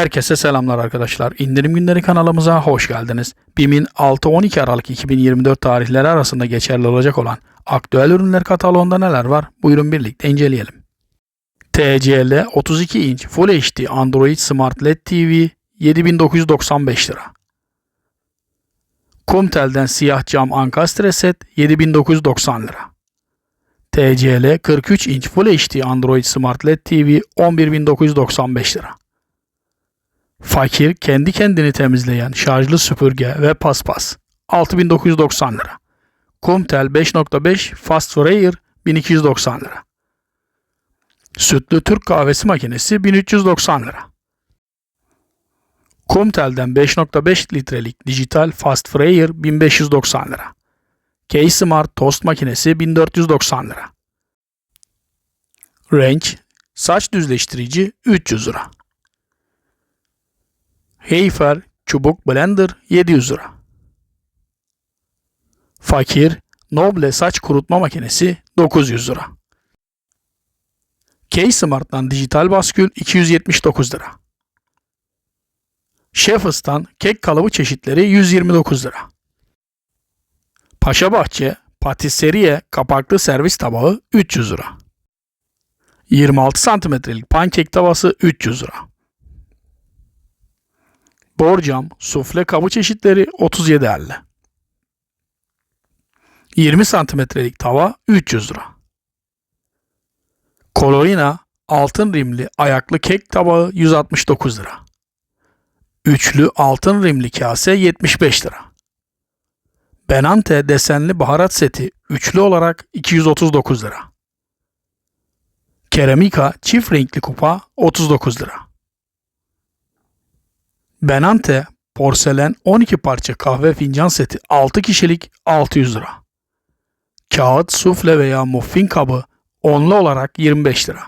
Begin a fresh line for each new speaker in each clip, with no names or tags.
Herkese selamlar arkadaşlar. İndirim günleri kanalımıza hoş geldiniz. BİM'in 6-12 Aralık 2024 tarihleri arasında geçerli olacak olan aktüel ürünler kataloğunda neler var? Buyurun birlikte inceleyelim. TCL 32 inç Full HD Android Smart LED TV 7995 lira. Kumtel'den siyah cam ankastre set 7990 lira. TCL 43 inç Full HD Android Smart LED TV 11995 lira. Fakir kendi kendini temizleyen şarjlı süpürge ve paspas 6990 lira. Kumtel 5.5 Fast Fryer 1290 lira. Sütlü Türk kahvesi makinesi 1390 lira. Kumtel'den 5.5 litrelik dijital Fast Fryer 1590 lira. K-Smart tost makinesi 1490 lira. Range saç düzleştirici 300 lira. Heyfer çubuk blender 700 lira. Fakir Noble saç kurutma makinesi 900 lira. K-Smart'tan dijital baskül 279 lira. Chefs'tan kek kalıbı çeşitleri 129 lira. Paşabahçe Patisserie kapaklı servis tabağı 300 lira. 26 santimetrelik pankek tavası 300 lira. Borcam, sufle kabı çeşitleri 37.50. 20 santimetrelik tava 300 lira. Colorina altın rimli ayaklı kek tabağı 169 lira. Üçlü altın rimli kase 75 lira. Benante desenli baharat seti üçlü olarak 239 lira. Keramika çift renkli kupa 39 lira. Benante porselen 12 parça kahve fincan seti 6 kişilik 600 lira. Kağıt, sufle veya muffin kabı onlu olarak 25 lira.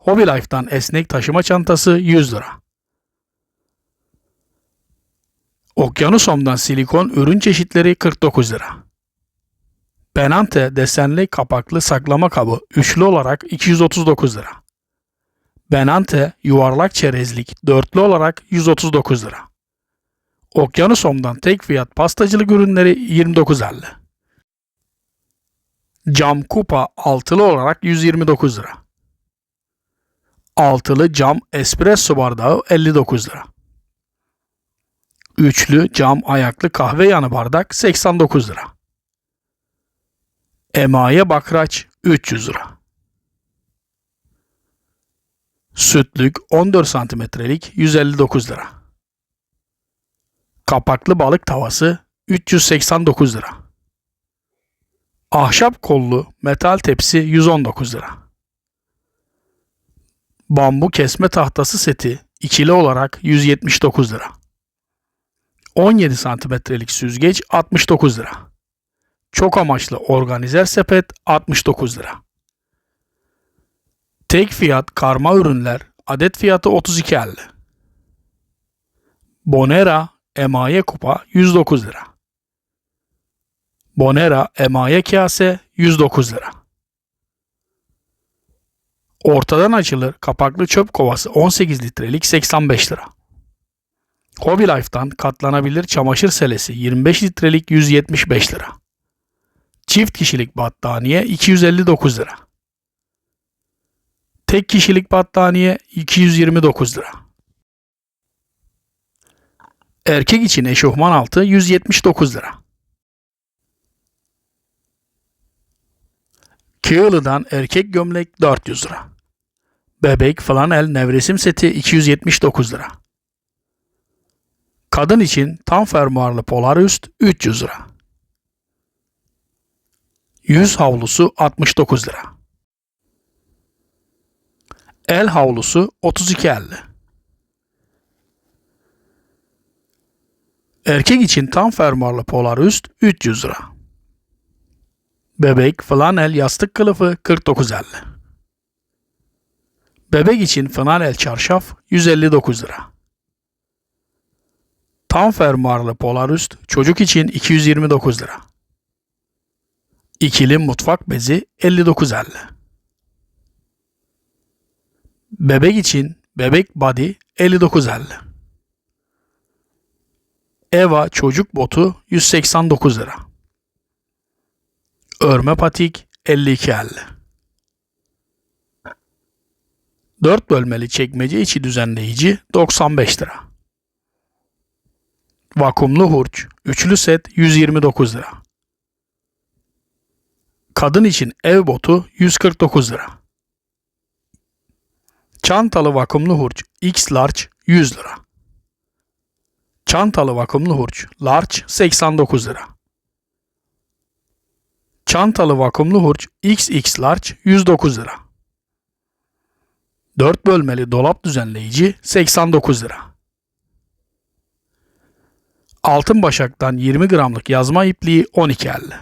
Hobby Life'dan esnek taşıma çantası 100 lira. Okyanusom'dan silikon ürün çeşitleri 49 lira. Benante desenli kapaklı saklama kabı üçlü olarak 239 lira. Benante yuvarlak çerezlik dörtlü olarak 139 lira. Okyanusom'dan tek fiyat pastacılık ürünleri 29.50. Cam kupa altılı olarak 129 lira. Altılı cam espresso bardağı 59 lira. Üçlü cam ayaklı kahve yanı bardak 89 lira. Emaye bakraç 300 lira. Sütlük 14 santimetrelik 159 lira. Kapaklı balık tavası 389 lira. Ahşap kollu metal tepsi 119 lira. Bambu kesme tahtası seti ikili olarak 179 lira. 17 santimetrelik süzgeç 69 lira. Çok amaçlı organizer sepet 69 lira. Tek fiyat karma ürünler adet fiyatı 32.50. Bonera emaye kupa 109 lira. Bonera emaye kase 109 lira. Ortadan açılır kapaklı çöp kovası 18 litrelik 85 lira. Hobby Life'dan katlanabilir çamaşır selesi 25 litrelik 175 lira. Çift kişilik battaniye 259 lira. Tek kişilik battaniye 229 lira. Erkek için eşofman altı 179 lira. Kığılı'dan erkek gömlek 400 lira. Bebek flanel nevresim seti 279 lira. Kadın için tam fermuarlı polar üst 300 lira. Yüz havlusu 69 lira. El havlusu 32.50. Erkek için tam fermuarlı polar üst 300 lira. Bebek flanel yastık kılıfı 49.50. Bebek için flanel çarşaf 159 lira. Tam fermuarlı polar üst çocuk için 229 lira. İkili mutfak bezi 59.50. Bebek için bebek body 59.50. Eva çocuk botu 189 lira. Örme patik 52.50. 4 bölmeli çekmece içi düzenleyici 95 lira. Vakumlu hurç üçlü set 129 lira. Kadın için ev botu 149 lira. Çantalı vakumlu hurç X large 100 lira. Çantalı vakumlu hurç large 89 lira. Çantalı vakumlu hurç XX large 109 lira. 4 bölmeli dolap düzenleyici 89 lira. Altın başaktan 20 gramlık yazma ipliği 12.50.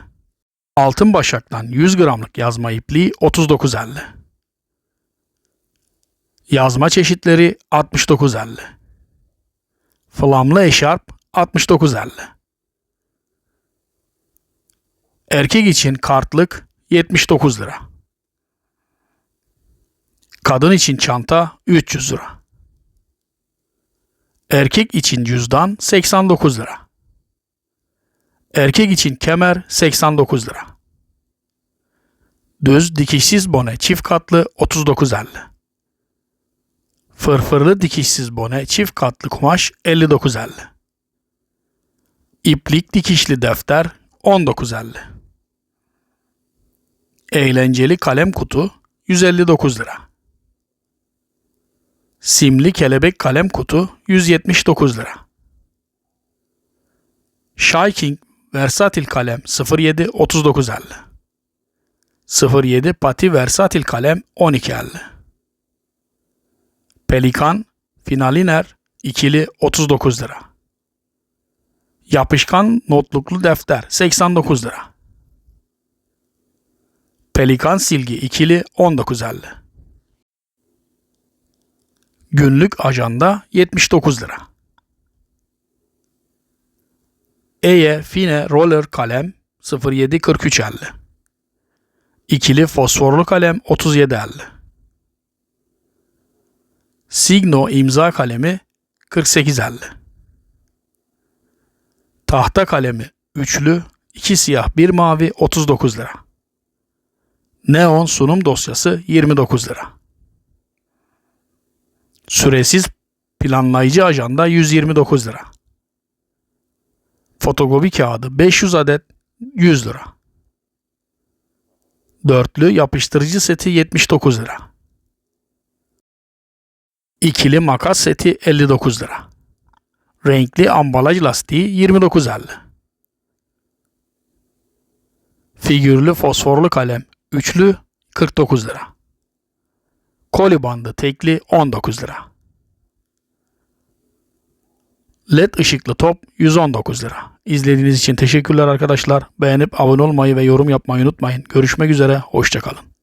Altın başaktan 100 gramlık yazma ipliği 39.50. Yazma çeşitleri 69.50. Flamlı eşarp 69.50. Erkek için kartlık 79 lira. Kadın için çanta 300 lira. Erkek için cüzdan 89 lira. Erkek için kemer 89 lira. Düz dikişsiz bone çift katlı 39.50. Fırfırlı dikişsiz bone çift katlı kumaş 59.50. İplik dikişli defter 19.50. Eğlenceli kalem kutu 159 lira. Simli kelebek kalem kutu 179 lira. Shiking versatil kalem 07 39.50. 07 pati versatil kalem 12.50. Pelikan finaliner ikili 39 lira. Yapışkan notluklu defter 89 lira. Pelikan silgi ikili 19.50. Günlük ajanda 79 lira. Eye Fine Roller kalem 074350. İkili fosforlu kalem 3750. Signo imza kalemi 4850. Tahta kalemi üçlü, iki siyah bir mavi 39 lira. Neon sunum dosyası 29 lira. Süresiz planlayıcı ajanda 129 lira. Fotokopi kağıdı 500 adet 100 lira. Dörtlü yapıştırıcı seti 79 lira. İkili makas seti 59 lira. Renkli ambalaj lastiği 29.50. Figürlü fosforlu kalem üçlü 49 lira. Koli bandı tekli 19 lira. LED ışıklı top 119 lira. İzlediğiniz için teşekkürler arkadaşlar. Beğenip abone olmayı ve yorum yapmayı unutmayın. Görüşmek üzere, hoşçakalın.